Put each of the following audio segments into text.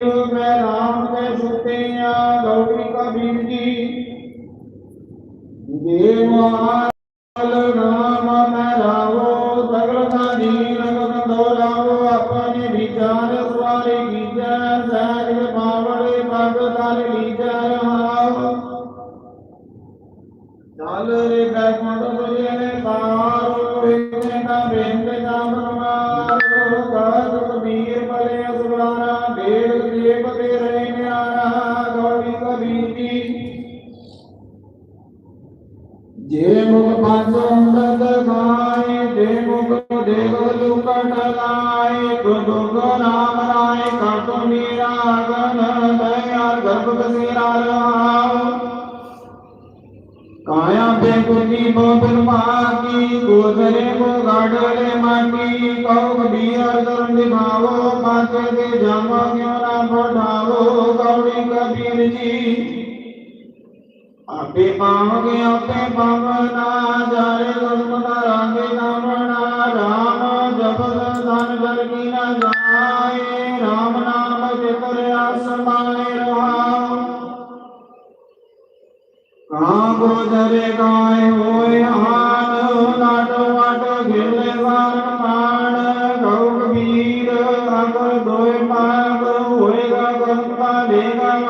मैं राम के सुतिया गौरी कबीर जी देवाल राम, मैं रावो, सगल का दीन दो रावो, अपने जे मुख अंगद गाय जे मुख देव लुकट लाए गुरु गो नाम राय काटो मेरा गन दया गर्भ बसेरा रहाओ काया पे कुनी बोबल माकी गोदरे को गाडरे माटी कौ कबीर धर्म दिखावो पाचे के जामा क्यों ना पढ़ावो गौरी कबीर जी आपे पावगे आपे पावना जारे गुरमुना रागे नामना राम जप धन जल की न जाए राम नाम जितर आसमाए रहाओ काबो जरे गाय होय हान नाटो वाटो गिरले वार मान गौ कबीर अगर दोय पाग होएगा गंगा देगा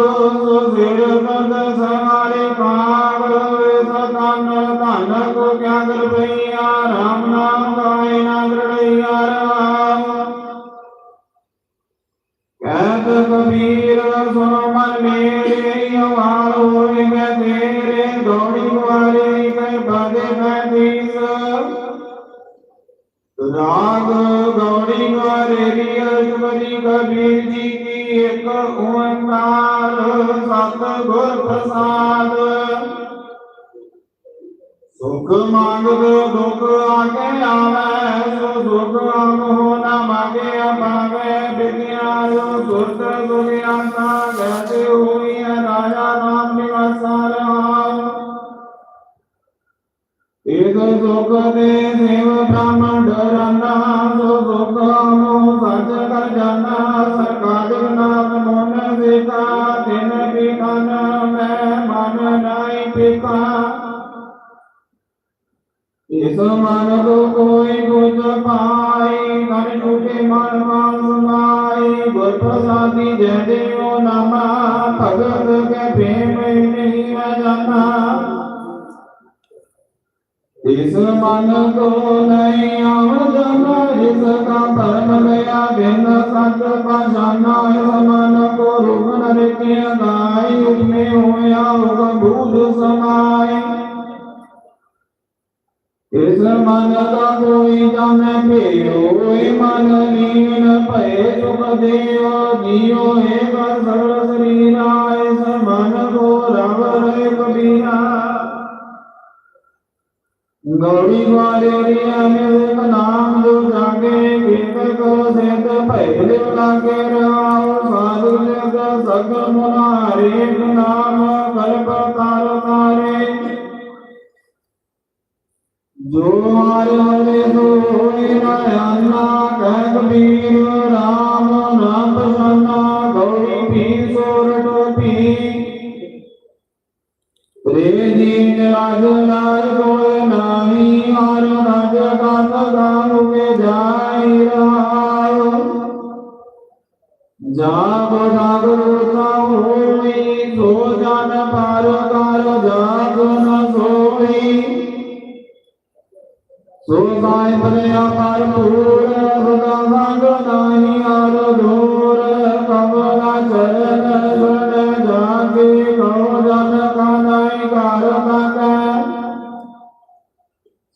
सो सिर पद सवारे भाग सतान धन को क्या कर भैया राम नाम गाय ना दृढ़ैया राम कहत कबीर सुनो मन मेरे यवार होए मैं तेरे दौड़ी वाले कई बदे पैतीस राग गौरी गौरी अष्टपदी कबीर जी की एक ओंकार सत गुर प्रसाद सुख मांगो, दुख आगे आवे सो दुख हो न मांगे पावे विद्यायो सुरत सुवियांता कहते हुई है राजा, राम निवासा राम एक दुख दे देव ब्राह्मण, डरना सो दुख हम सच कर जाना, सरकार नाम मन देखा नहीं इस मन को कोई कुछ पाई कर झूठे मन मान सुनाई गुर प्रसादी, जय देव नमा, भगत के प्रेम नहीं जाना। इस मन को नहीं आमदन इसका परम गया बिन सत पहचाना इस मन को रुगन रखे गाय उसमें होया होगा भूल समाए इस मन का कोई जन फेरो मन लीन भय सुख देव जियो हे सकल शरीरा इस मन को रव रे कबीरा गौरी ग्वारे अनेक नाम जो जागे एक को सेत पहले लागे राव साधु लेग सग मुनारे नाम कल्प काल तारे जो आरे सो नयना कह कबीर राम नाम प्रसन्ना गौरी भी सोर प्रे दीन राज राज कोय नाही हर राज गात गान के जाई रहायो जाग जागरूता होई सो जान पार कार जाग न सोई सो गाय परे अपार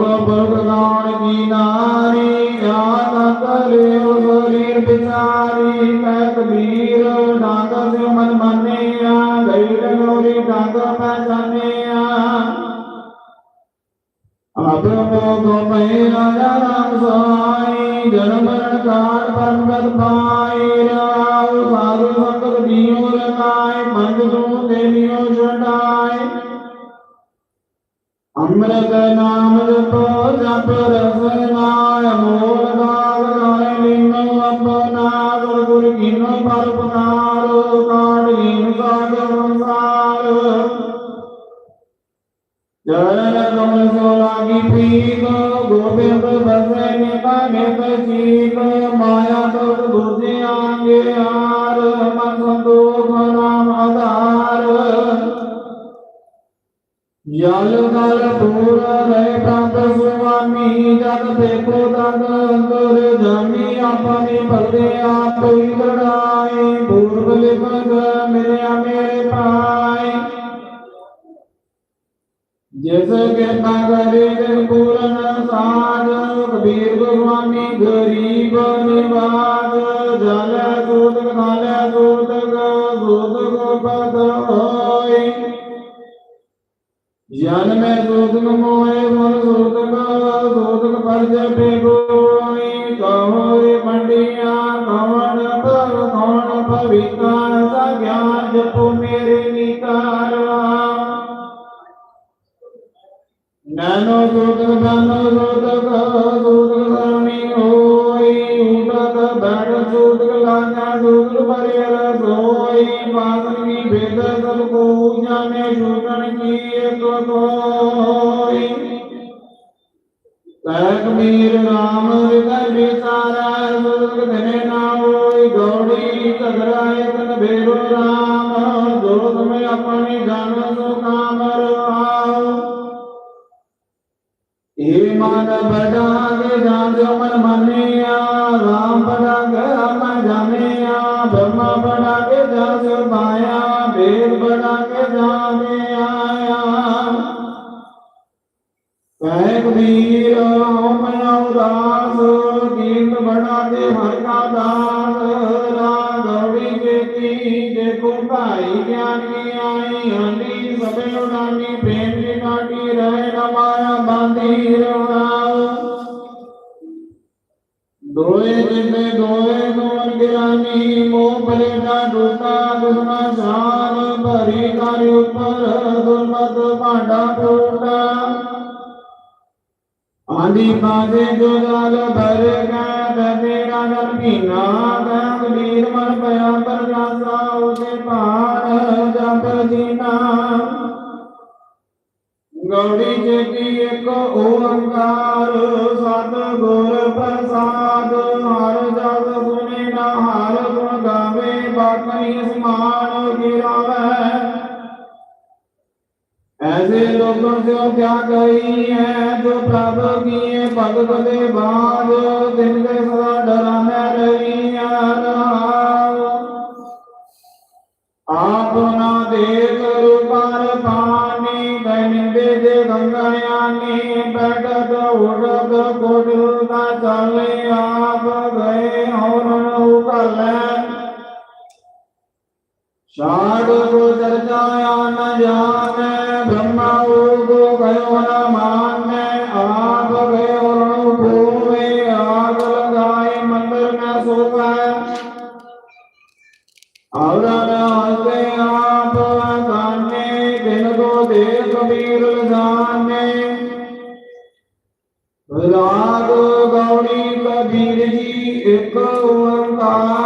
कौन गोबर की नारी याद करे शरीर बिचारी मैं कबीर डांग से मन माने गैर गौरी डांग पहचाने अब मोग में राजा राम साई जन्म काल परमगत पाई, राव साधु संगत दियो लगाए पंच दो देवियों छटाए अमृत नाम जपो जप रसनाय मोल गाल गाय लिंग अपनार गुर गिन पर पनार काट गिन सागर संसार चरण कमल सो लागी पीक गोविंद बसे निता नित चीक माया तो दुर्जे आगे आ जल कल दूर रहे प्रांत स्वामी जग देखो तद अंतर जमी अपनी पते आप लड़ाई पूर्व लिखत मेरे मेरे पाए जैसे कृपा करे जग पूरन साध कबीर स्वामी गरीब निवास जल दूत काल दूत का दूत को पद ज्ञान में जोतक मोहे मन जोतक जोतक पर जपे गोई कहो रे पंडिया, कौन पर, कौन पविकार सा ज्ञान जपो मेरे निकार नैनो जोतक बनो जोतक जोतक सरणी होई उठक बैठ जोतक लागा जोतक परियर सोई पासनी को जाने शोषण किए तो कोई कबीर राम हृदय विचारा दुर्ग धने ना होई गौड़ी कगराय तन भेरो राम। दोष में अपने जानो सो काम रहाओ हे मन बड़ा के जान जो मन मनिया। राम बड़ा के अपन जानिया। ब्रह्मा बड़ा के जान जो ਕੇ ਜਸ ਪਾਇਆ ਵੇਦ ਬੜਾ ਕੇ ਜਾਣੇ ਆਇਆ। ਕਹਿ ਕਬੀਰ ਹਉ ਮੈਂ ਉਦਾਸ ਕੀਰਤ ਬੜਾ ਦੇ ਹਰ ਕਾ ਦਾਸ। ਰਾਗਵੀ ਜੇਤੀ ਦੇਖੋ ਭਾਈ ਗਿਆਨੀ ਆਈ ਹੰਦੀ ਸਭੇ ਉਡਾਨੀ ਪ੍ਰੇਮ ਦੀ ਕਾਟੀ ਰਹਿ ਨ ਮਾਇਆ ਬਾਂਧੀ ਰਹਾਉ द्रोए जिमे दोए गुण ज्ञानी मोह पलेटा डूता दुर्मा जान भरी तारी ऊपर दुर्मत पांडा टूटा। आदि बाजे जो लाल भर का दबेरा कर पीना गंग वीर मन पया पर राजा उसे पार जप दीना गौरी जेती एक ओंकार, सत गुर प्रसाद कर्मवीर महान ऐसे लोगों से क्या कही है जो प्रभु की भगत के बाद दिन के सदा डराने रही आप ना देख रूपार पानी बहन दे दे गंगा यानी, बैठक, उठक कोटल का चले आ साध को चर्चाया न जाने ब्रह्मा को गयो न माने आप गए और भूवे आग लगाए मंदिर में सो गए और हँसते आप गाने दिन को देख कबीर जाने राग गौड़ी कबीर जी एक ओंकार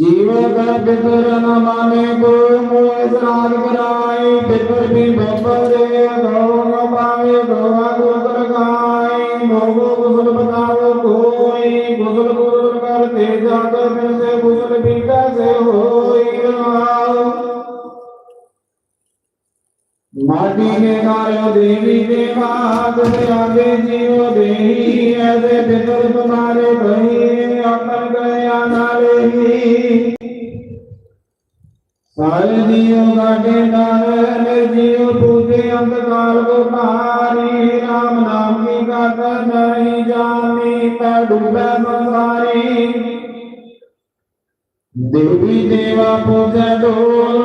जीव कर पितर न माने को मोह श्राद्ध कराए पितर भी बपरे गौ न पावे गवा गोत्र गाय मोगो कुशल बताओ कोई कुशल कुशल करते जाकर फिर से कुशल भी कैसे होई माटी के कार्य देवी देवा आगे जीव देही, ऐसे पितर तुम्हारे कही सारे जीव काटे नारे जीव पूते अंधकार को पारी राम नाम की गाथा नहीं जानी ता डूबे संसारी देवी देवा पूजा डोल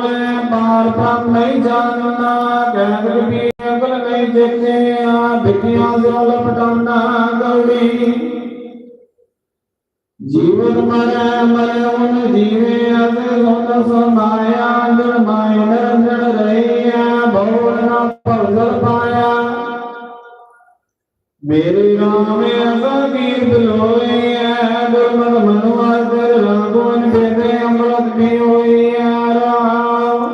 पार पाप नहीं जानना कहकर भी अकल नहीं देखते आ भिटिया से लपटाना गौड़ी जीवन मरे मरे उन जीवे अस सोत समाया जड़ माय निरंजन रही बहुल ना पवसर पाया। मेरे राम में ऐसा कीर्त लोई है दुर्मत मनुआ सिर रागोन बेदे अमृत भी होई राम।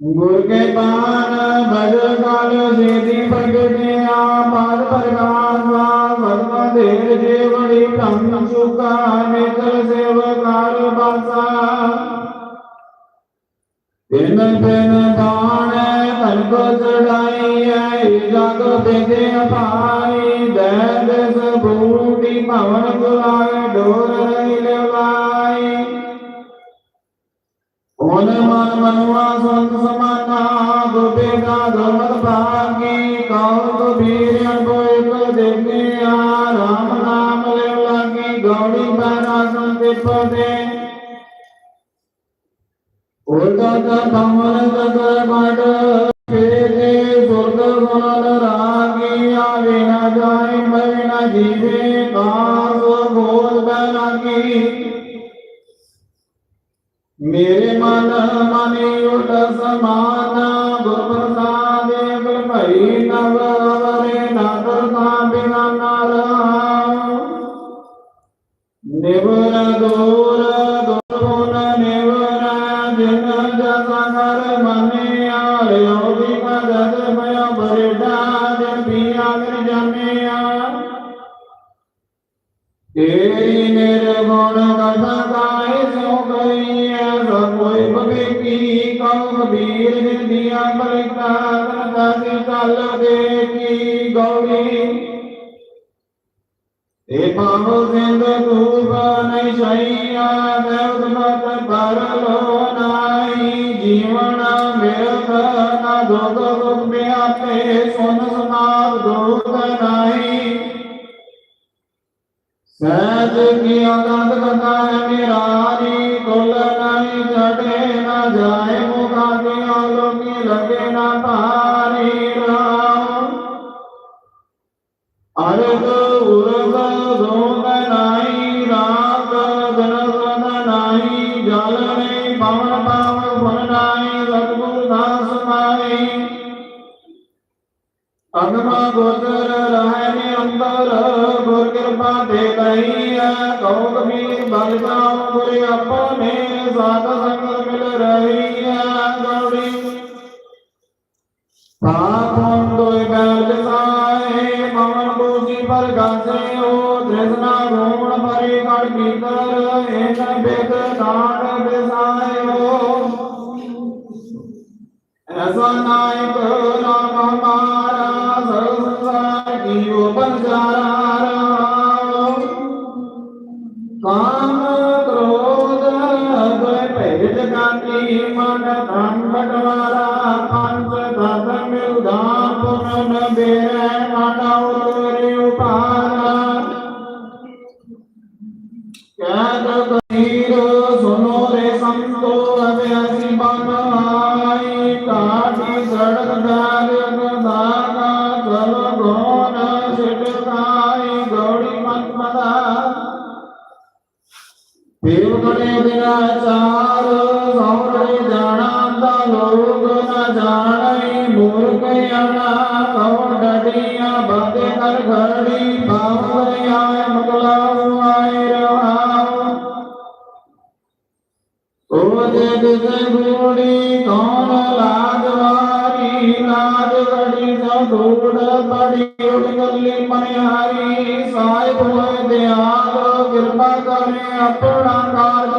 गुर के पान भज काल सीधी प्रगटे प्रकाश भगवा देव जेवड़ी ब्रह्म सुखा नेत्र सेवकार बासा दिन दिन बाण तन को चढ़ाई है जग बेदे पाई दैद सबूटी पवन बुलाए डोर रही लेवाई ओन मन गुर करता से गौरी ए सिंध धूप नहीं छैया देव मत पर लो नाई जीवन व्यर्थ न दुख दुख में सुन सुनाव दुख नाही सहज की आनंद कथा है मेरारी नहीं चढ़े न जाए साए पर गासे हो तृष्णा गुण परे कण मूर्ख अना कौन डडिया बंदे कर घड़ी बावर आए मुगला आए रहाओ ओ जग से बूढ़ी कौन लाजवारी लाज गड़ी जो ढूंढ पड़ी उड़ गली मनिहारी साहिब होए दयाल कृपा करे अपना कार्य